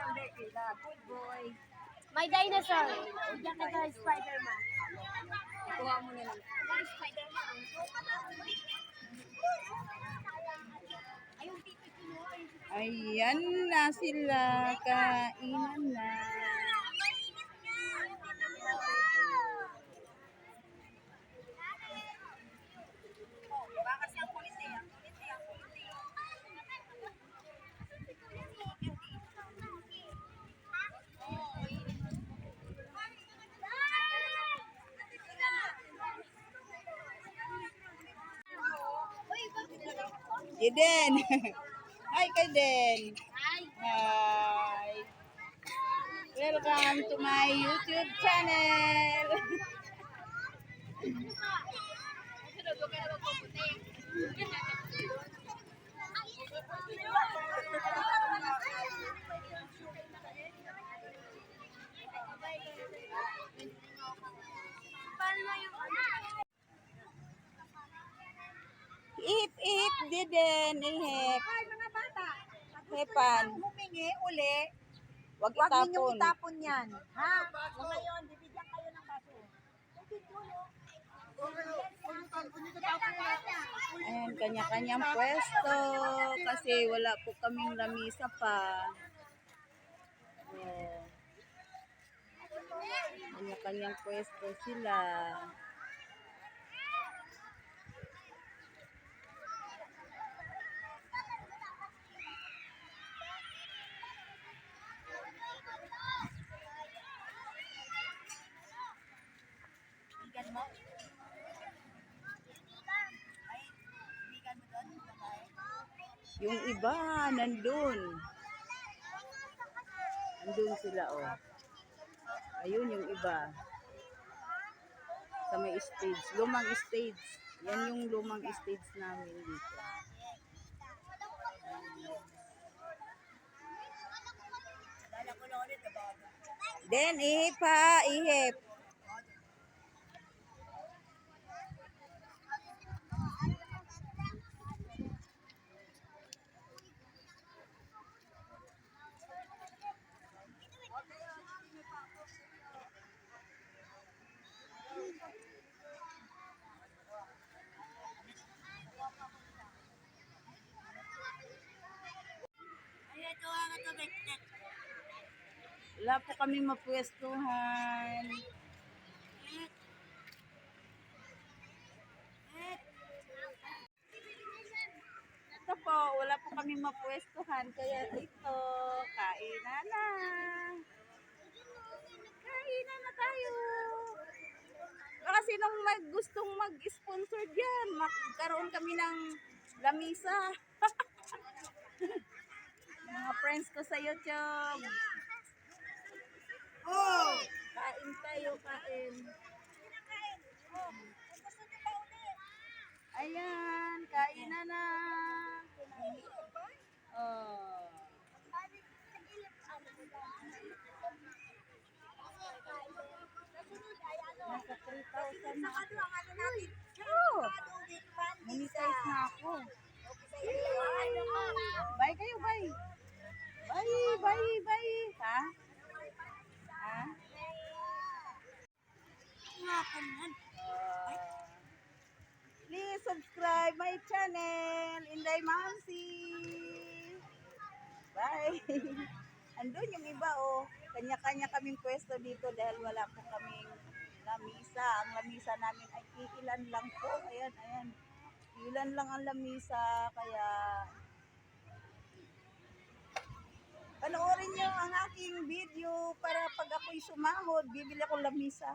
Good boy. May dinosaur. Diyan ka tayo, Spider-Man. Kuha mo na lang. Spider-Man. Ayan na sila. Kainan na. Eden. Hi kay Den. Ay, Hi. Welcome to my YouTube channel. Ihip, Deden. Ihip. Ay, mga bata, Hepan. humingi uli, Wag huwag ninyong itapon. itapon yan. Ha? So ngayon, bibigyan kayo ng baso. Ayan, kanya-kanyang pwesto kasi wala po kaming lamisa pa. Oh. Kanya-kanyang pwesto sila. Bigan mo? Ay, bigan mo doon, babae. Yung iba, nandun. Nandun sila, oh. Ayun yung iba. Sa may stage. Lumang stage. Yan yung lumang stage namin dito. Then, ihip ha, ihip. Ay, ito ang ito, Beknet. Wala po kami mapwestuhan. Ito po, wala po kami mapwestuhan. Kaya ito, kainan na. Kainan na tayo. Baka sinong mag, gustong mag-sponsor dyan, magkaroon kami ng lamisa. Mga friends ko sa YouTube. Oh! Kain tayo, kain. Ayan, kain na na. Oh. Nasa 3,000 na. Oh, monetize na ako. Bye kayo, bye. Bye, bye, bye. Ha? Nga ka naman. Uh, please subscribe my channel, Inday Mamsi. Bye. Andun yung iba oh. Kanya-kanya kaming pwesto dito dahil wala po kaming lamisa. Ang lamisa namin ay ilan lang po. Ayan, ayan. Ilan lang ang lamisa. Kaya panoorin nyo ang aking video para pag ako'y sumahod, bibili ako lamisa.